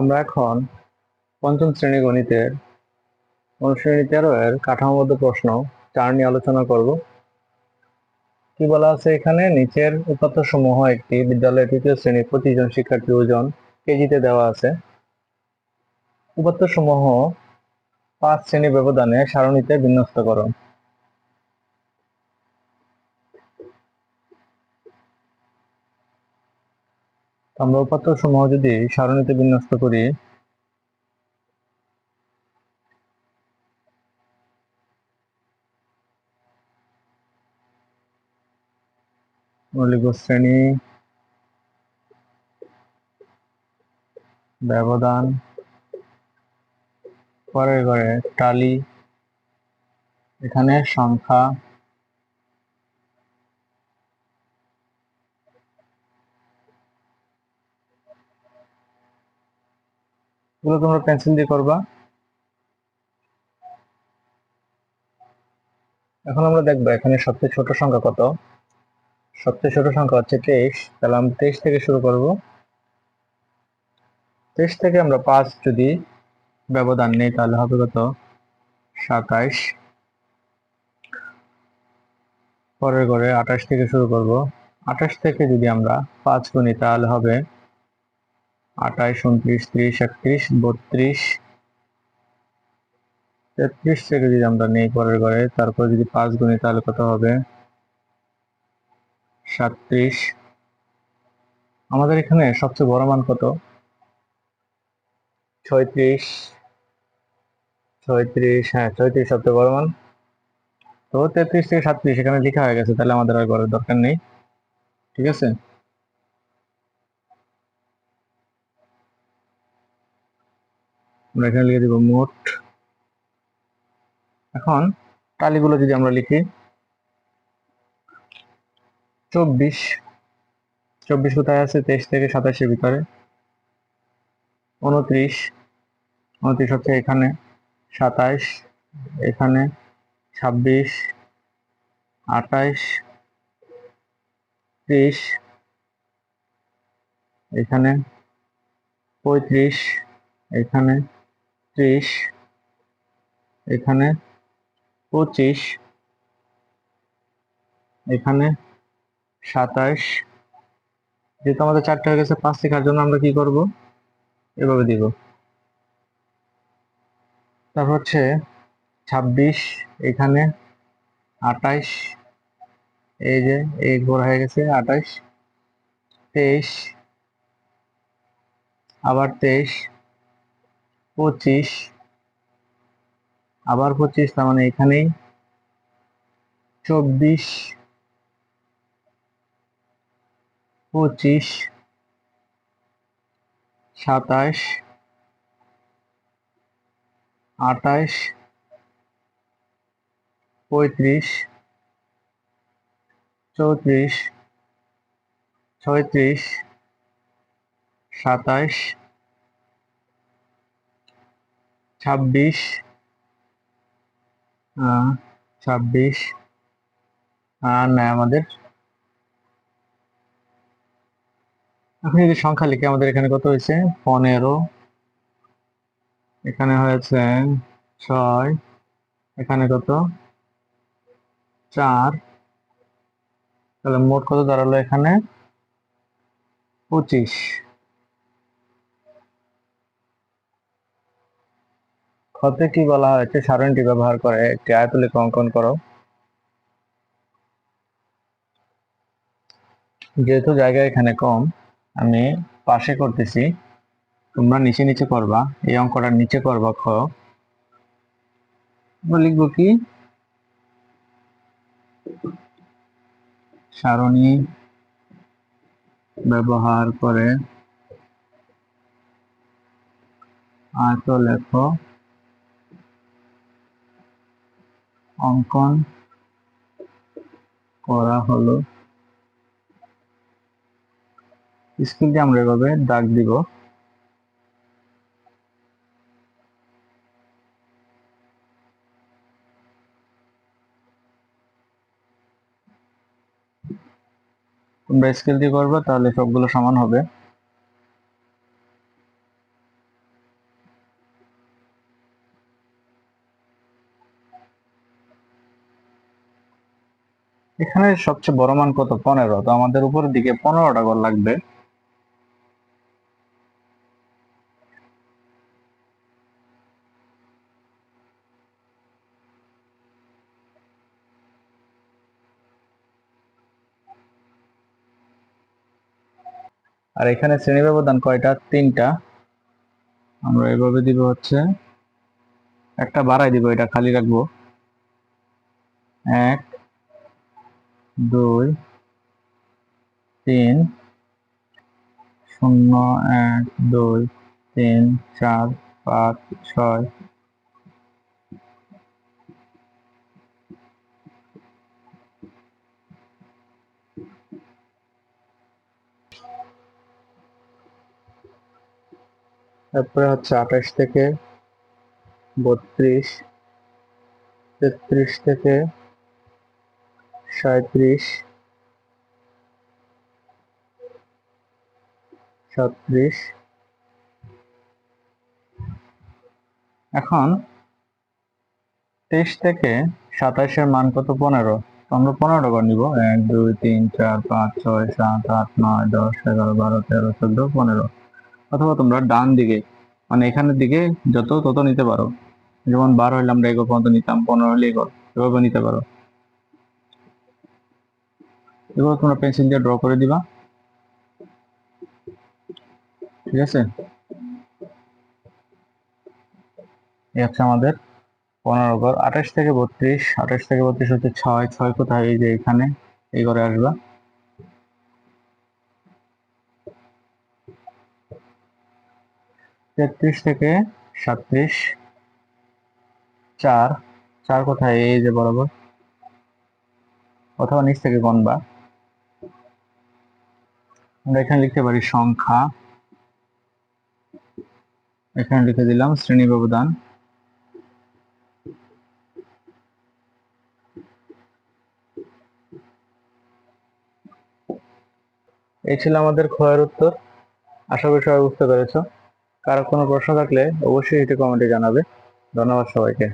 আমরা এখন পঞ্চম শ্রেণি গণিতের অনুশ্রেণী তেরো এর কাঠামোবদ্ধ প্রশ্ন, চার নিয়ে আলোচনা করব। কি বলা আছে এখানে? নিচের উপাত্ত সমূহ একটি বিদ্যালয়ের তৃতীয় শ্রেণির প্রতিজন শিক্ষার্থী ওজন কেজিতে দেওয়া আছে। উপাত্ত সমূহ পাঁচ শ্রেণি ব্যবধানে সারণীতে বিন্যস্ত করো। আমরা উপাত্ত সমূহ যদি সারণীতে বিন্যস্ত করি, মৌলিক শ্রেণি, ব্যবধান পরে ঘরে টালি, এখানে সংখ্যা এগুলো তোমরা পেন্সিল দিয়ে করবা। এখন আমরা দেখব এখানে সবচেয়ে ছোট সংখ্যা কত। সবচেয়ে ছোট সংখ্যা হচ্ছে তেইশ। তাহলে আমরা তেইশ থেকে শুরু করব। তেইশ থেকে আমরা পাঁচ যদি ব্যবধান নেই, তাহলে হবে কত? সাতাইশ। পরের ঘরে আঠাশ থেকে শুরু করব। আঠাশ থেকে যদি আমরা পাঁচ গুণি তাহলে হবে আঠাইশ উনত্রিশ, ত্রিশ, একত্রিশ, বত্রিশ, তেত্রিশ থেকে যদি আমরা নেই পরের ঘরে, তারপর যদি পাঁচ গুণি, তাহলে কত হবে? সাতত্রিশ। আমাদের এখানে সবচেয়ে বড় মান কত? ছয়ত্রিশ। ছয়ত্রিশ হ্যাঁ ছয়ত্রিশ সবচেয়ে বড় মান। তো তেত্রিশ থেকে সাতত্রিশ এখানে লেখা হয়ে গেছে, তাহলে আমাদের আর করার দরকার নেই। ঠিক আছে? আমরা এখানে লিখে দিব মোট। এখন টালিগুলো যদি আমরা লিখি, চব্বিশ চব্বিশ কোথায় আছে? তেইশ থেকে সাতাশের ভিতরে। উনত্রিশ উনত্রিশ হচ্ছে এখানে সাতাইশ এখানে, ছাব্বিশ আঠাইশ ত্রিশ, এখানে, পঁয়ত্রিশ, এখানে ত্রিশ এখানে পঁচিশ। এখানে সাতাইশ যেহেতু আমাদের চারটে হয়ে গেছে, পাঁচ লেখার জন্য আমরা কি করব? এভাবে দিব। তারপর হচ্ছে ছাব্বিশ, এখানে আটাইশ। এই যে, এই ঘোর হয়ে গেছে, আটাইশ। তেইশ। আবার তেইশ। পঁচিশ। আবার পঁচিশ তার মানে এখানেই চব্বিশ। পঁচিশ। সাতাশ। আঠাশ। পঁয়ত্রিশ। চৌত্রিশ। ছয়ত্রিশ। সাতাশ। ছাব্বিশ ছাব্বিশ আর নাই আমাদের এখন যদি সংখ্যা লিখে, আমাদের এখানে কত হয়েছে? পনেরো। এখানে হয়েছে ছয়। এখানে কত? চার। তাহলে মোট কত দাঁড়াল এখানে? পঁচিশ। ক্ষতে কি বলা হয়েছে সারণীটি ব্যবহার করে একটি আয়তলিক অঙ্কন করো। যেহেতু জায়গা এখানে কম, আমি পাশে করতেছি। তোমরা নিচে নিচে করবা। এই অঙ্কটা নিচে করবা, খ। লিখব কি? সারণী ব্যবহার করে আয়ত লেখ অঙ্কন করা হলো। স্কুলটি আমরা এভাবে দাগ দিব। তোমরা স্কেল দিয়ে করবে, তাহলে সবগুলো সমান হবে। এখানে সবচেয়ে বড় মান কত? পনেরো। তো আমাদের উপরের দিকে পনেরোটা ঘর লাগবে। আর এখানে শ্রেণি ব্যবধান কয়টা? তিনটা। আমরা এভাবে দিব হচ্ছে, একটা বাড়াই দিব, এটা খালি রাখব। এক দুই, তিন, শূন্য, এক, দুই, তিন, চার, পাঁচ, ছয়। তারপরে হচ্ছে আঠাশ থেকে বত্রিশ, তেত্রিশ থেকে সাঁত্রিশ ছত্রিশ। এখন তেইশ থেকে সাতাশের মান কত? পনেরো। আমরা পনেরো করে নিব। এক, দুই, তিন, চার, পাঁচ, ছয়, সাত, আট, নয়, দশ, এগারো, বারো, তেরো, চোদ্দ, পনেরো। অথবা তোমরা ডান দিকে মানে এখানের দিকে যত তত নিতে পারো। যেমন বারো হইলে আমরা এগো পর্যন্ত নিতাম, পনেরো হলে এগো এভাবে নিতে পারো। এগুলো তোমরা পেন্সিল দিয়ে ড্র করে দিবা। ঠিক আছে? এই হচ্ছে আমাদের পনেরো ঘর। আঠাশ থেকে বত্রিশ, আঠাশ থেকে বত্রিশ হচ্ছে ছয়। ছয় কোথায়? এই যে এখানে, এই ঘরে আসবা। তেত্রিশ থেকে সাতত্রিশ, চার। চার কোথায়? এই যে বরাবর। অথবা নিচ থেকে গণবা আমরা এখানে লিখতে পারি সংখ্যা। এখানে লিখে দিলাম শ্রেণি ব্যবধান। এই ছিল আমাদের ক্ষয়ের উত্তর। আশা করি সবাই বুঝতে পেরেছ। কারও কোনো প্রশ্ন থাকলে অবশ্যই এটি কমেন্টে জানাবে। ধন্যবাদ সবাইকে।